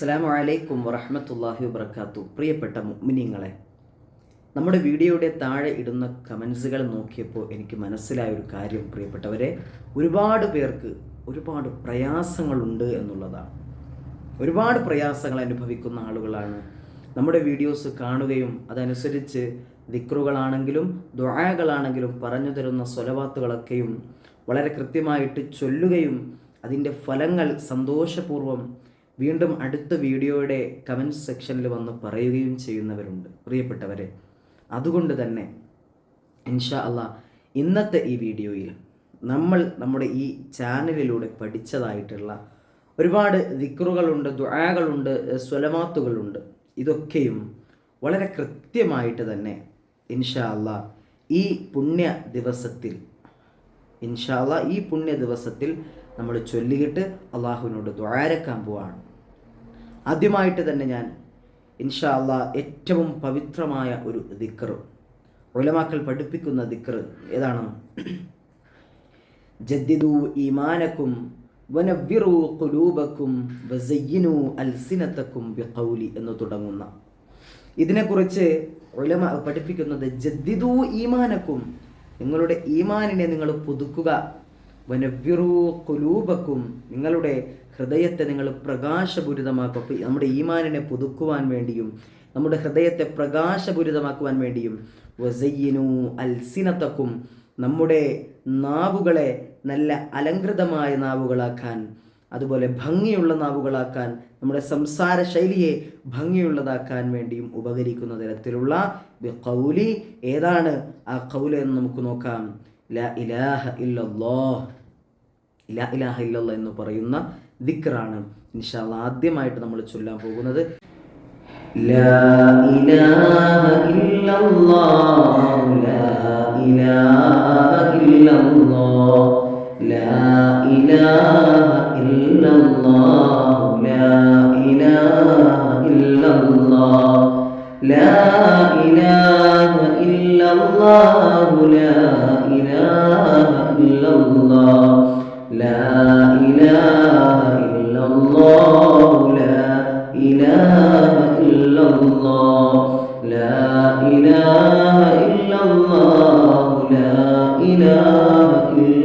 അസ്സാം വലൈക്കും വറഹമത്തല്ലാഹി വബർക്കാത്തു പ്രിയപ്പെട്ട മുഅ്മിനീങ്ങളെ നമ്മുടെ വീഡിയോയുടെ താഴെ ഇടുന്ന കമൻസുകൾ നോക്കിയപ്പോൾ എനിക്ക് മനസ്സിലായ ഒരു കാര്യം പ്രിയപ്പെട്ടവരെ ഒരുപാട് പേർക്ക് ഒരുപാട് പ്രയാസങ്ങളുണ്ട് എന്നുള്ളതാണ്. ഒരുപാട് പ്രയാസങ്ങൾ അനുഭവിക്കുന്ന ആളുകളാണ് നമ്മുടെ വീഡിയോസ് കാണുകയും അതനുസരിച്ച് ദിക്റുകളാണെങ്കിലും ദ്വായകളാണെങ്കിലും പറഞ്ഞു തരുന്ന സ്വലവാത്തുകളൊക്കെയും വളരെ കൃത്യമായിട്ട് ചൊല്ലുകയും അതിന്റെ ഫലങ്ങൾ സന്തോഷപൂർവം വീണ്ടും അടുത്ത വീഡിയോയുടെ കമന്റ് സെക്ഷനിൽ വന്ന് പറയുകയും ചെയ്യുന്നവരുണ്ട്. പ്രിയപ്പെട്ടവരെ അതുകൊണ്ട് തന്നെ ഇൻഷാ അല്ല ഇന്നത്തെ ഈ വീഡിയോയിൽ നമ്മൾ നമ്മുടെ ഈ ചാനലിലൂടെ പഠിച്ചതായിട്ടുള്ള ഒരുപാട് ദിക്റുകളുണ്ട് ദുആകളുണ്ട് സ്വലമാത്തുകളുണ്ട് ഇതൊക്കെയും വളരെ കൃത്യമായിട്ട് തന്നെ ഇൻഷാ അല്ല ഈ പുണ്യ ദിവസത്തിൽ ഇൻഷാ അള്ളാ ഈ പുണ്യ ദിവസത്തിൽ നമ്മൾ ചൊല്ലിയിട്ട് അള്ളാഹുവിനോട് ദ്വാരക്കാൻ പോവാണ്. ആദ്യമായിട്ട് തന്നെ ഞാൻ ഇൻഷാ അല്ല ഏറ്റവും പവിത്രമായ ഒരു ദിക്കർ ഉലമാക്കൾ പഠിപ്പിക്കുന്ന ദിക്കർ ഏതാണ്? ജദ്ദിദു ഈമാനക്കും വനവ്വിറു കുലൂബക്കും വസയ്യിനു അൽസിനത്തക്കും ബിഖൗലി എന്ന് തുടങ്ങുന്ന. ഇതിനെക്കുറിച്ച് ഒലമ പഠിപ്പിക്കുന്നത് ജദ്ദിദു ഈമാനക്കും നിങ്ങളുടെ ഈമാനിനെ നിങ്ങൾ പുതുക്കുക. വനവ്വിറു കുലൂബക്കും നിങ്ങളുടെ ഹൃദയത്തെ നിങ്ങൾ പ്രകാശപൂരിതമാക്കുക നമ്മുടെ ഈമാനിനെ പുതുക്കുവാൻ വേണ്ടിയും നമ്മുടെ ഹൃദയത്തെ പ്രകാശപൂരിതമാക്കുവാൻ വേണ്ടിയും വസയ്യനു അൽസിനത്തക്കും നമ്മുടെ നാവുകളെ നല്ല അലങ്കൃതമായ നാവുകളാക്കാൻ അതുപോലെ ഭംഗിയുള്ള നാവുകളാക്കാൻ നമ്മുടെ സംസാര ശൈലിയെ ഭംഗിയുള്ളതാക്കാൻ വേണ്ടിയും ഉപകരിക്കുന്ന തരത്തിലുള്ള കൗലി ഏതാണ്? ആ കൗല എന്ന് നമുക്ക് നോക്കാം. ഇലാഹ ഇല്ലല്ലാഹ്. ലാ ഇലാഹ ഇല്ലല്ലാഹ് എന്ന് പറയുന്ന ദിക്റാണ്. ഇൻഷാല്ല ആദ്യമായിട്ട് നമ്മൾ ചൊല്ലാൻ പോകുന്നത് لا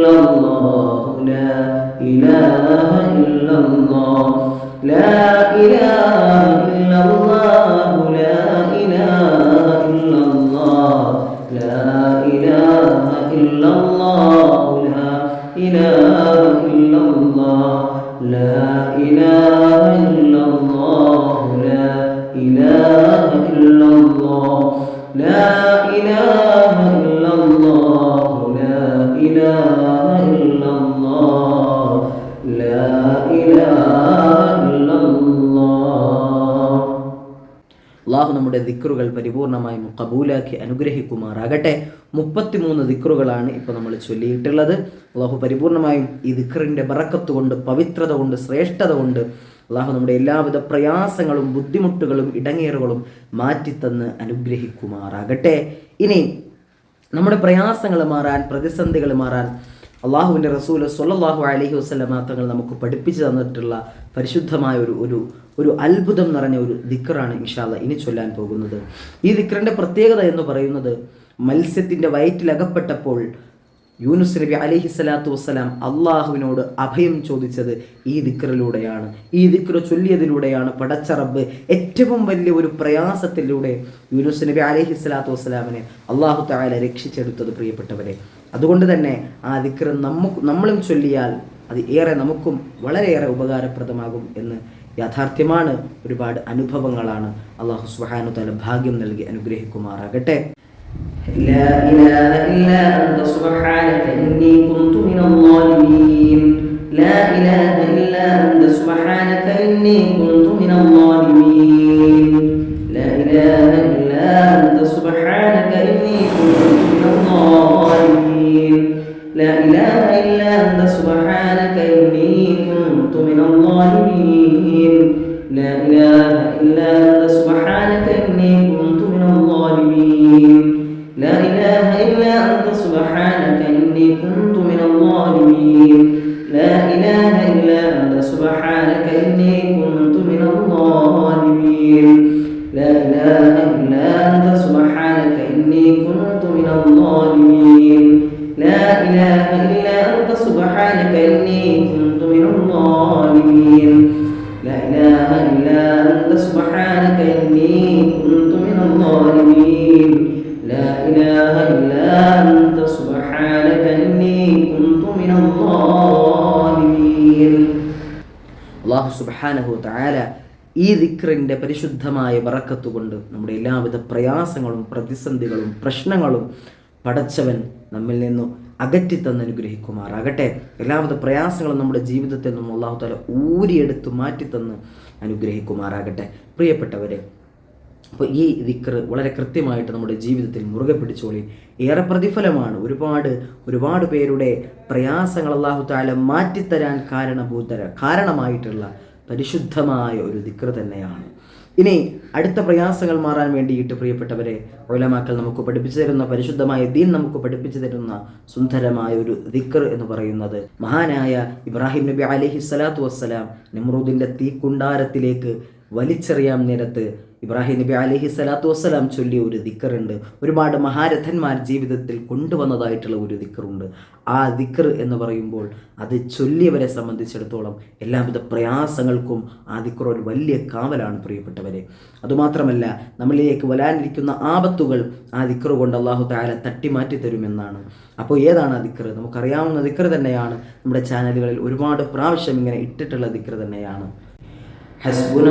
não കബൂലാക്കി അനുഗ്രഹിക്കുമാറാകട്ടെ. മുപ്പത്തിമൂന്ന് ദിക്റുകളാണ് ഇപ്പോൾ നമ്മൾ ചൊല്ലിയിട്ടുള്ളത്. അള്ളാഹു പരിപൂർണമായും ഈ ദിക്റിന്റെ ബറക്കത്ത് കൊണ്ട് പവിത്രത കൊണ്ട് ശ്രേഷ്ഠത കൊണ്ട് അള്ളാഹു നമ്മുടെ എല്ലാവിധ പ്രയാസങ്ങളും ബുദ്ധിമുട്ടുകളും ഇടങ്ങേറുകളും മാറ്റിത്തന്ന് അനുഗ്രഹിക്കുമാറാകട്ടെ. ഇനി നമ്മുടെ പ്രയാസങ്ങൾ മാറാൻ പ്രതിസന്ധികൾ മാറാൻ അള്ളാഹുവിന്റെ റസൂൽ സൊല്ലാഹു അലഹി വസ്ലമ തങ്ങൾ നമുക്ക് പഠിപ്പിച്ചു തന്നിട്ടുള്ള പരിശുദ്ധമായ ഒരു ഒരു ഒരു അത്ഭുതം നിറഞ്ഞ ഒരു ദിക്റാണ് ഇൻഷാല്ല ഇനി ചൊല്ലാൻ പോകുന്നത്. ഈ ദിക്റിന്റെ പ്രത്യേകത എന്ന് പറയുന്നത് മത്സ്യത്തിന്റെ വയറ്റിലകപ്പെട്ടപ്പോൾ യൂനുസ് നബി അലഹി സ്വലാത്തു വസ്സലാം അള്ളാഹുവിനോട് അഭയം ചോദിച്ചത് ഈ ദിക്റിലൂടെയാണ്. ഈ ദിക്ർ ചൊല്ലിയതിലൂടെയാണ് പടച്ചറബ് ഏറ്റവും വലിയ ഒരു പ്രയാസത്തിലൂടെ യൂനുസ് നബി അലഹി സ്വലാത്തു വസ്സലാമിനെ അള്ളാഹു താല രക്ഷിച്ചെടുത്തത് പ്രിയപ്പെട്ടവരെ. അതുകൊണ്ട് തന്നെ ആ ദിക്ർ നമുക്ക് നമ്മളും ചൊല്ലിയാൽ അത് ഏറെ നമുക്കും വളരെയേറെ ഉപകാരപ്രദമാകും എന്ന് യാഥാർത്ഥ്യമാണ് ഒരുപാട് അനുഭവങ്ങളാണ് അള്ളാഹു സുബ്ഹാനഹു തആല ഭാഗ്യം നൽകി അനുഗ്രഹിക്കുമാറാകട്ടെ لا إله إلا أنت سبحانك إني كنت من الظالمين لا إله إلا أنت سبحانك إني كنت من الظالمين സുബ്ഹാനഹു തആല ഈ ദിക്റിന്റെ പരിശുദ്ധമായ ബറക്കത്ത് കൊണ്ട് നമ്മുടെ എല്ലാവിധ പ്രയാസങ്ങളും പ്രതിസന്ധികളും പ്രശ്നങ്ങളും പടച്ചവൻ നമ്മിൽ നിന്നും അകറ്റിത്തന്ന് അനുഗ്രഹിക്കുമാറാകട്ടെ. എല്ലാവിധ പ്രയാസങ്ങളും നമ്മുടെ ജീവിതത്തിൽ നിന്നും അള്ളാഹു താല ഊരിയെടുത്ത് മാറ്റിത്തന്ന് അനുഗ്രഹിക്കുമാറാകട്ടെ. പ്രിയപ്പെട്ടവരെ അപ്പോൾ ഈ ദിക്ർ വളരെ കൃത്യമായിട്ട് നമ്മുടെ ജീവിതത്തിൽ മുറുകെ പിടിച്ചോളി. ഏറെ പ്രതിഫലമാണ് ഒരുപാട് ഒരുപാട് പേരുടെ പ്രയാസങ്ങൾ അള്ളാഹു താല മാറ്റിത്തരാൻ കാരണഭൂതര കാരണമായിട്ടുള്ള പരിശുദ്ധമായ ഒരു ദിക്ര തന്നെയാണ്. ഇനി അടുത്ത പ്രയാസങ്ങൾ മാറാൻ വേണ്ടിയിട്ട് പ്രിയപ്പെട്ടവരെ ഒലമാക്കൾ നമുക്ക് പഠിപ്പിച്ചു തരുന്ന പരിശുദ്ധമായ ദീൻ നമുക്ക് പഠിപ്പിച്ചു തരുന്ന സുന്ദരമായ ഒരു ദിക്ർ എന്ന് പറയുന്നത് മഹാനായ ഇബ്രാഹിം നബി അലഹി സ്വലാത്തു വസ്സലാം നിമ്രൂദിന്റെ തീക്കുണ്ടാരത്തിലേക്ക് വലിച്ചെറിയാൻ നേരത്ത് ഇബ്രാഹിം നബി അലഹി സ്വലാത്തു വസ്സലാം ചൊല്ലിയ ഒരു ദിക്കറുണ്ട്. ഒരുപാട് മഹാരഥന്മാർ ജീവിതത്തിൽ കൊണ്ടുവന്നതായിട്ടുള്ള ഒരു ദിക്കറുണ്ട്. ആ ദിക്കർ എന്ന് പറയുമ്പോൾ അത് ചൊല്ലിയവരെ സംബന്ധിച്ചിടത്തോളം എല്ലാവിധ പ്രയാസങ്ങൾക്കും ആ ദിക്കർ ഒരു വലിയ കാവലാണ് പ്രിയപ്പെട്ടവരെ. അതുമാത്രമല്ല നമ്മളിലേക്ക് വരാനിരിക്കുന്ന ആപത്തുകൾ ആ ദിക്കർ കൊണ്ട് അള്ളാഹു താല തട്ടിമാറ്റി തരുമെന്നാണ്. അപ്പോൾ ഏതാണ് ആ ദിക്കർ നമുക്കറിയാവുന്ന ദിക്കർ തന്നെയാണ്. നമ്മുടെ ചാനലുകളിൽ ഒരുപാട് പ്രാവശ്യം ഇങ്ങനെ ഇട്ടിട്ടുള്ള ദിക്കർ തന്നെയാണ്. ഹസ്ബുന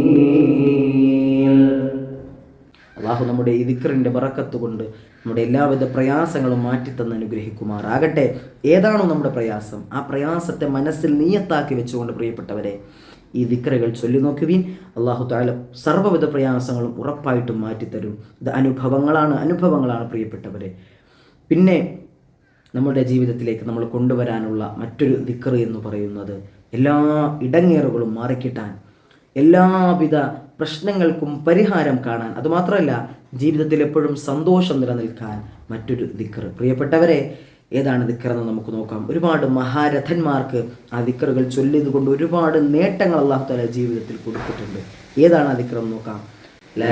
അള്ളാഹു നമ്മുടെ ഈ ദിക്കറിന്റെ ബറക്കത്ത് കൊണ്ട് നമ്മുടെ എല്ലാവിധ പ്രയാസങ്ങളും മാറ്റിത്തന്ന് അനുഗ്രഹിക്കുമാറാകട്ടെ. ഏതാണോ നമ്മുടെ പ്രയാസം? ആ പ്രയാസത്തെ മനസ്സിൽ നീയത്താക്കി വെച്ചുകൊണ്ട് പ്രിയപ്പെട്ടവരെ ഈ ദിക്കറുകൾ ചൊല്ലി നോക്കുവീൻ. അള്ളാഹു താല സർവവിധ പ്രയാസങ്ങളും ഉറപ്പായിട്ടും മാറ്റിത്തരും. ഇത് അനുഭവങ്ങളാണ് അനുഭവങ്ങളാണ് പ്രിയപ്പെട്ടവരെ. പിന്നെ നമ്മുടെ ജീവിതത്തിലേക്ക് നമ്മൾ കൊണ്ടുവരാനുള്ള മറ്റൊരു ദിക്ർ എന്ന് പറയുന്നത് എല്ലാ ഇടങ്ങേറുകളും മാറിക്കിട്ടാൻ എല്ലാവിധ പ്രശ്നങ്ങൾക്കും പരിഹാരം കാണാൻ. അതുമാത്രമല്ല ജീവിതത്തിൽ എപ്പോഴും സന്തോഷം നിലനിൽക്കാൻ മറ്റൊരു ദിക്കർ പ്രിയപ്പെട്ടവരെ ഏതാണ് ദിക്കറെന്ന് നമുക്ക് നോക്കാം. ഒരുപാട് മഹാരഥന്മാർക്ക് ആ ദിക്കറുകൾ ചൊല്ലിയത് കൊണ്ട് ഒരുപാട് നേട്ടങ്ങൾ അള്ളാഹു താല ജീവിതത്തിൽ കൊടുത്തിട്ടുണ്ട്. ഏതാണ് ആ ദിക്കറെന്ന് നോക്കാം. لا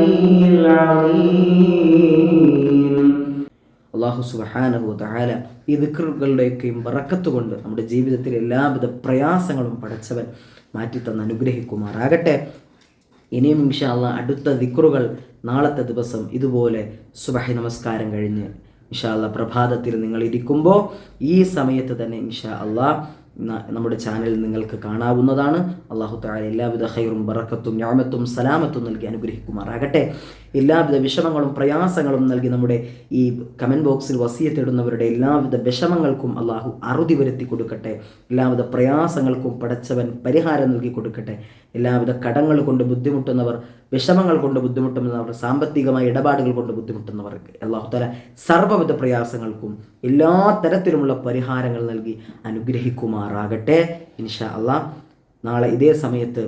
العلي العظيم അള്ളാഹു സുബഹാനഹു തആല ഈ ദിക്റുകളുടെയൊക്കെയും ബറക്കത്ത് കൊണ്ട് നമ്മുടെ ജീവിതത്തിലെ എല്ലാവിധ പ്രയാസങ്ങളും പടച്ചവൻ മാറ്റിത്തന്ന് അനുഗ്രഹിക്കുമാറാകട്ടെ ഇനിയും ഇൻഷാ അള്ളാഹ് അടുത്ത ദിക്റുകൾ നാളത്തെ ദിവസം ഇതുപോലെ സുബഹി നമസ്കാരം കഴിഞ്ഞ് ഇൻഷാ അള്ളാഹ് പ്രഭാതത്തിൽ നിങ്ങൾ ഇരിക്കുമ്പോൾ ഈ സമയത്ത് തന്നെ ഇൻഷാ അള്ളാഹ് ന- നമ്മുടെ ചാനൽ നിങ്ങൾക്ക് കാണാവുന്നതാണ്. അള്ളാഹു താല എല്ലാവിധ ഹൈറും ബറക്കത്തും ഞാമത്തും സലാമത്തും നൽകി അനുഗ്രഹിക്കുമാറാകട്ടെ. എല്ലാവിധ വിഷമങ്ങളും പ്രയാസങ്ങളും നൽകി നമ്മുടെ ഈ കമന്റ് ബോക്സിൽ വസിയത്തിടുന്നവരുടെ എല്ലാവിധ വിഷമങ്ങൾക്കും അള്ളാഹു അറുതി വരുത്തി കൊടുക്കട്ടെ. എല്ലാവിധ പ്രയാസങ്ങൾക്കും പടച്ചവൻ പരിഹാരം നൽകി കൊടുക്കട്ടെ. എല്ലാവിധ കടങ്ങൾ കൊണ്ട് ബുദ്ധിമുട്ടുന്നവർ വിഷമങ്ങൾ കൊണ്ട് ബുദ്ധിമുട്ടുന്നവർ സാമ്പത്തികമായ ഇടപാടുകൾ കൊണ്ട് ബുദ്ധിമുട്ടുന്നവർക്ക് അള്ളാഹു താല സർവവിധ പ്രയാസങ്ങൾക്കും എല്ലാ തരത്തിലുമുള്ള പരിഹാരങ്ങൾ നൽകി അനുഗ്രഹിക്കുമാറാകട്ടെ. ഇൻഷാ അള്ളാഹ് നാളെ ഇതേ സമയത്ത്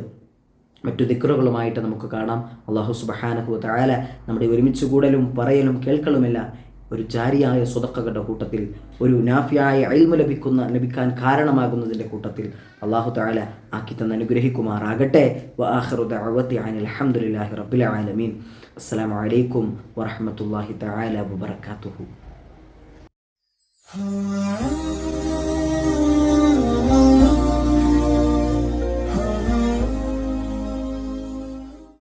മറ്റു ദിക്കറുകളുമായിട്ട് നമുക്ക് കാണാം. അള്ളാഹു സുബഹാനഹു തആല നമ്മുടെ ഒരുമിച്ച് കൂടലും പറയലും കേൾക്കലുമെല്ലാം ഒരു ജാരിയായ സ്വതക്കകളുടെ കൂട്ടത്തിൽ ഒരു നാഫിയായ അൽമ ലഭിക്കുന്ന ലഭിക്കാൻ കാരണമാകുന്നതിന്റെ കൂട്ടത്തിൽ അള്ളാഹു താല ആക്കി തന്ന് അനുഗ്രഹിക്കുമാറാകട്ടെ. അലഹമുല്ലാഹി ദഅവതി അസ്സാം വലൈക്കും റബ്ബിൽ ആലമീൻ. അസ്സലാമു അലൈക്കും